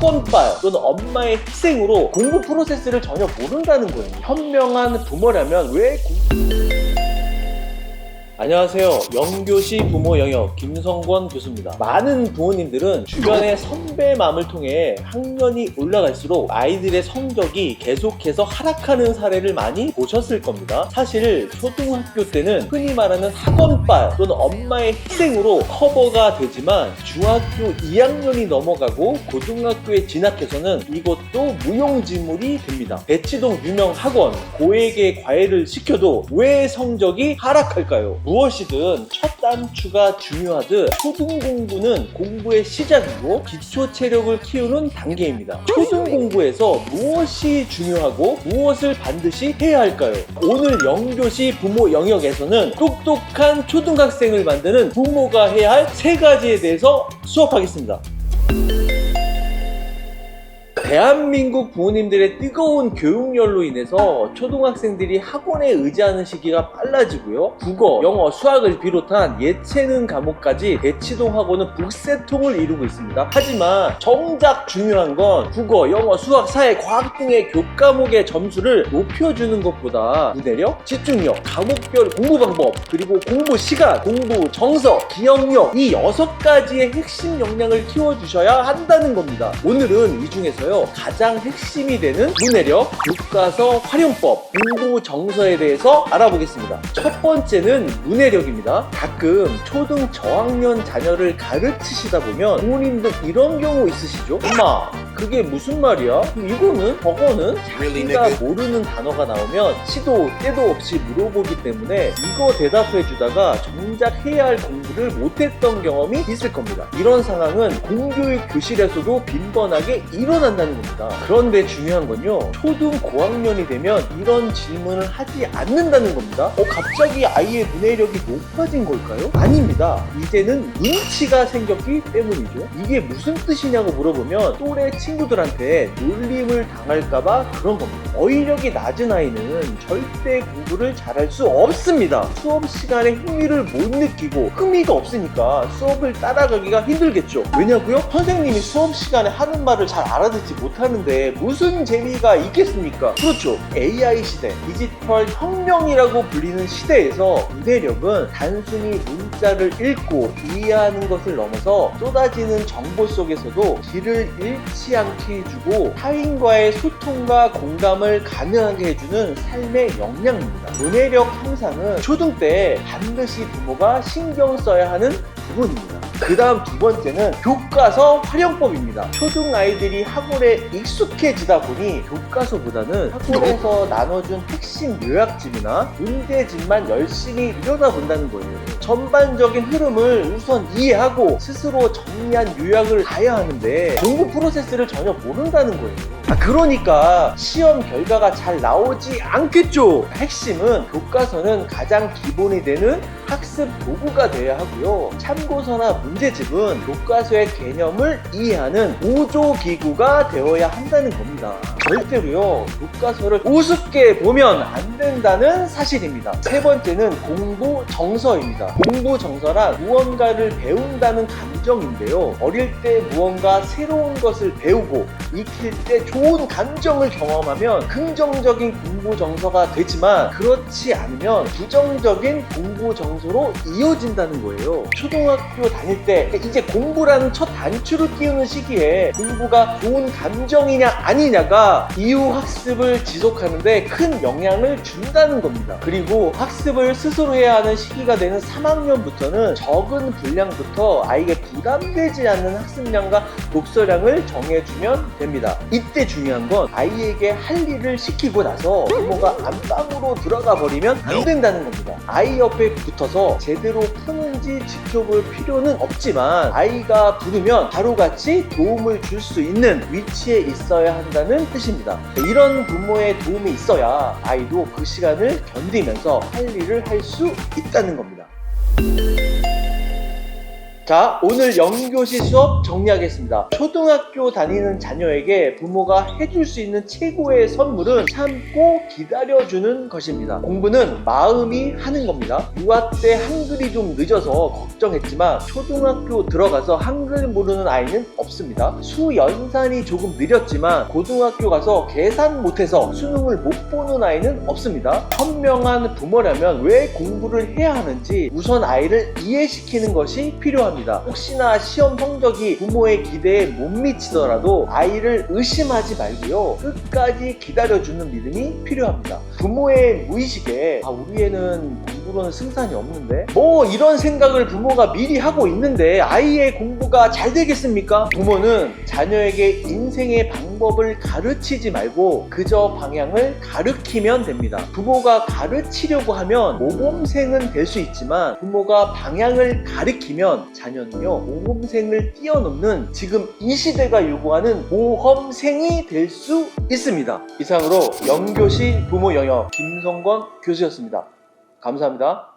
학원빨 또는 엄마의 희생으로 공부 프로세스를 전혀 모른다는 거예요. 현명한 부모라면 왜 공... 안녕하세요. 영교시 부모 영역 김성권 교수입니다. 많은 부모님들은 주변의 선배맘을 통해 학년이 올라갈수록 아이들의 성적이 계속해서 하락하는 사례를 많이 보셨을 겁니다. 사실 초등학교 때는 흔히 말하는 학원빨 또는 엄마의 희생으로 커버가 되지만 중학교 2학년이 넘어가고 고등학교에 진학해서는 이것도 무용지물이 됩니다. 대치동 유명 학원 고액의 과외를 시켜도 왜 성적이 하락할까요? 무엇이든 첫 단추가 중요하듯 초등 공부는 공부의 시작이고 기초 체력을 키우는 단계입니다. 초등 공부에서 무엇이 중요하고 무엇을 반드시 해야 할까요? 오늘 영교시 부모 영역에서는 똑똑한 초등학생을 만드는 부모가 해야 할 세 가지에 대해서 수업하겠습니다. 대한민국 부모님들의 뜨거운 교육열로 인해서 초등학생들이 학원에 의지하는 시기가 빨라지고요. 국어, 영어, 수학을 비롯한 예체능 과목까지 대치동 학원은 북새통을 이루고 있습니다. 하지만 정작 중요한 건 국어, 영어, 수학, 사회, 과학 등의 교과목의 점수를 높여주는 것보다 문해력, 집중력, 과목별 공부 방법, 그리고 공부 시간, 공부 정서, 기억력 이 여섯 가지의 핵심 역량을 키워주셔야 한다는 겁니다. 오늘은 이 중에서요 가장 핵심이 되는 문해력, 교과서 활용법, 공부 정서에 대해서 알아보겠습니다. 첫 번째는 문해력입니다. 가끔 초등 저학년 자녀를 가르치시다 보면 부모님들 이런 경우 있으시죠? 엄마 그게 무슨 말이야? 이거는 저거는 자기가 모르는 단어가 나오면 시도 때도 없이 물어보기 때문에 이거 대답해 주다가 정작 해야 할 공부를 못했던 경험이 있을 겁니다. 이런 상황은 공교육 교실에서도 빈번하게 일어난다는 겁니다. 그런데 중요한 건요, 초등 고학년이 되면 이런 질문을 하지 않는다는 겁니다. 어, 갑자기 아이의 문해력이 높아진 걸까요? 아닙니다. 이제는 눈치가 생겼기 때문이죠. 이게 무슨 뜻이냐고 물어보면 또래 친 구들한테 놀림을 당할까봐 그런 겁니다. 어휘력이 낮은 아이는 절대 공부를 잘할 수 없습니다. 수업 시간에 흥미를 못 느끼고 흥미가 없으니까 수업을 따라가기가 힘들겠죠. 왜냐고요? 선생님이 수업 시간에 하는 말을 잘 알아듣지 못하는데 무슨 재미가 있겠습니까? 그렇죠. AI 시대, 디지털 혁명이라고 불리는 시대에서 문해력은 단순히 문 자를 읽고 이해하는 것을 넘어서 쏟아지는 정보 속에서도 길을 잃지 않게 해주고 타인과의 소통과 공감을 가능하게 해주는 삶의 역량입니다. 문해력 향상은 초등 때 반드시 부모가 신경 써야 하는 부분입니다. 그 다음 두 번째는 교과서 활용법입니다. 초등 아이들이 학원에 익숙해지다 보니 교과서보다는 학원에서 나눠준 핵심 요약집이나 문제집만 열심히 들여다본다는 거예요. 전반 적인 흐름을 우선 이해하고 스스로 정리한 요약을 가야 하는데 공부 프로세스를 전혀 모른다는 거예요. 아, 그러니까 시험 결과가 잘 나오지 않겠죠. 핵심은 교과서는 가장 기본이 되는 학습 도구가 되어야 하고요. 참고서나 문제집은 교과서의 개념을 이해하는 보조 기구가 되어야 한다는 겁니다. 절대로요, 교과서를 우습게 보면 안 된다는 사실입니다. 세 번째는 공부 정서입니다. 공부 정서란 무언가를 배운다는 감정인데요. 어릴 때 무언가 새로운 것을 배우고 익힐 때 좋은 감정을 경험하면 긍정적인 공부 정서가 되지만 그렇지 않으면 부정적인 공부 정서로 이어진다는 거예요. 초등학교 다닐 때 이제 공부라는 첫 단추를 띄우는 시기에 공부가 좋은 감정이냐 아니냐가 이후 학습을 지속하는데 큰 영향을 준다는 겁니다. 그리고 학습을 스스로 해야 하는 시기가 되는 3학년부터는 적은 분량부터 아이에게 부담되지 않는 학습량과 독서량을 정해주면 됩니다. 이때 중요한 건 아이에게 할 일을 시키고 나서 부모가 안방으로 들어가 버리면 안 된다는 겁니다. 아이 옆에 붙어서 제대로 푸는지 지켜볼 필요는 없지만 아이가 부르면 바로같이 도움을 줄 수 있는 위치에 있어야 한다는 뜻입니다. 이런 부모의 도움이 있어야 아이도 그 시간을 견디면서 할 일을 할 수 있다는 겁니다. 자, 오늘 영교시 수업 정리하겠습니다. 초등학교 다니는 자녀에게 부모가 해줄 수 있는 최고의 선물은 참고 기다려주는 것입니다. 공부는 마음이 하는 겁니다. 유아 때 한글이 좀 늦어서 걱정했지만 초등학교 들어가서 한글 모르는 아이는 없습니다. 수연산이 조금 느렸지만 고등학교 가서 계산 못해서 수능을 못 보는 아이는 없습니다. 현명한 부모라면 왜 공부를 해야 하는지 우선 아이를 이해시키는 것이 필요합니다. 혹시나 시험 성적이 부모의 기대에 못 미치더라도 아이를 의심하지 말고요. 끝까지 기다려주는 믿음이 필요합니다. 부모의 무의식에 아, 우리 애는 공부로는 승산이 없는데 뭐 이런 생각을 부모가 미리 하고 있는데 아이의 공부가 잘 되겠습니까? 부모는 자녀에게 인생의 방법 을 가르치지 말고 그저 방향을 가르치면 됩니다. 부모가 가르치려고 하면 모범생은 될 수 있지만 부모가 방향을 가르치면 자녀는요 모범생을 뛰어넘는 지금 이 시대가 요구하는 모험생이 될 수 있습니다. 이상으로 영교시 부모 영역 김성권 교수였습니다. 감사합니다.